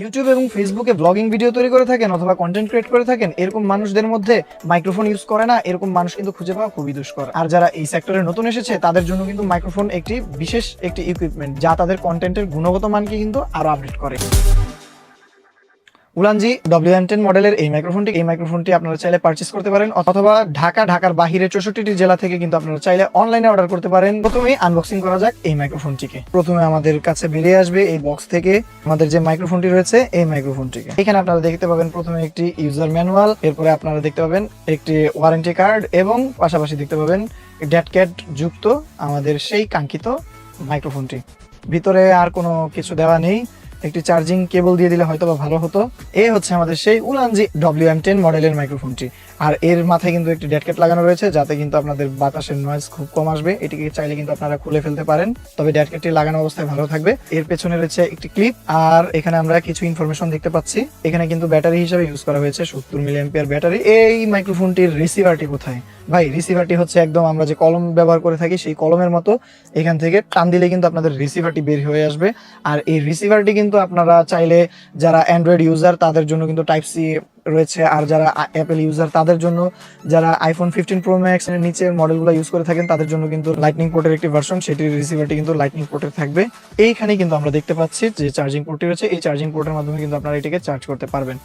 YouTube এবং ফেসবুকে blogging video তৈরি করে থাকেন অথবা কন্টেন্ট ক্রিয়েট করে থাকেন, এরকম মানুষদের মধ্যে মাইক্রোফোন ইউজ করে না, এরকম মানুষ কিন্তু খুঁজে পাওয়া খুবই দুষ্কর। আর যারা এই সেক্টরে নতুন এসেছে, তাদের জন্য কিন্তু মাইক্রোফোন একটি বিশেষ একটি ইকুইপমেন্ট যা তাদের কন্টেন্টের গুণগত মানকে কিন্তু আরও আপডেট করে। উলানজি ডব্লিউ এম টেন মডেলের এই মাইক্রোফোনটি এই মাইক্রোফোনটি আপনারা চাইলে পারচেস করতে পারেন, অথবা ঢাকা, ঢাকার বাহিরে চৌষট্টি জেলা থেকে কিন্তু আপনারা চাইলে অনলাইনে অর্ডার করতে পারেন। প্রথমে আনবক্সিং করা যাক এই মাইক্রোফোনটিকে প্রথমে আমাদের কাছে বেরিয়ে আসবে এই বক্স থেকে আমাদের যে মাইক্রোফোনটি রয়েছে, এই মাইক্রোফোনটিকে এখানে আপনারা দেখতে পাবেন প্রথমে একটি ইউজার ম্যানুয়াল এরপরে আপনারা দেখতে পাবেন একটি ওয়ারেন্টি কার্ড এবং পাশাপাশি দেখতে পাবেন ড্যাট ক্যাট যুক্ত আমাদের সেই কাঙ্ক্ষিত মাইক্রোফোনটি ভিতরে আর কোনো কিছু দেওয়া নেই। একটি চার্জিং কেবল দিয়ে দিলে হয়তো বা ভালো হতো। এ হচ্ছে আমাদের সেই উলানজি ডব্লিউ এম টেন মডেলের মাইক্রোফোনটি। আর এর মাথায় কিন্তু একটি ডেটকেট লাগানো রয়েছে, যাতে কিন্তু আপনাদের বাতাসের নয়েজ খুব কম আসবে। এটিকে চাইলে কিন্তু আপনারা খুলে ফেলতে পারেন। তবে ডেটকেটটি লাগানো অবস্থায় ভালো থাকবে। এর পেছনে রয়েছে একটি ক্লিপ আর এখানে আমরা কিছু ইনফরমেশন দেখতে পাচ্ছি। এখানে কিন্তু ব্যাটারি হিসেবে ইউজ করা হয়েছে সত্তর মিলি ব্যাটারি এই মাইক্রোফোনটির রিসিভারটি কোথায়? ভাই রিসিভারটি হচ্ছে একদম আমরা যে কলম ব্যবহার করে থাকি, সেই কলমের মতো এখান থেকে টান দিলে কিন্তু আপনাদের রিসিভারটি বের হয়ে আসবে। আর এই রিসিভারটি কিন্তু আপনারা চাইলে যারা অ্যান্ড্রয়েড ইউজার তাদের জন্য কিন্তু টাইপ সি রয়েছে। আর যারা অ্যাপেল ইউজার তাদের জন্য যারা আইফোন ফিফটিন প্রো ম্যাক্স এর নিচের মডেলগুলো ইউজ করে থাকেন, তাদের জন্য কিন্তু লাইটনিং পোর্টের একটি ভার্সন সেটির রিসিভারটি কিন্তু লাইটনিং পোর্টের থাকবে। এইখানে কিন্তু আমরা দেখতে পাচ্ছি যে চার্জিং পোর্টটি রয়েছে। এই চার্জিং পোর্টের মাধ্যমে কিন্তু আপনারা এটিকে চার্জ করতে পারবেন।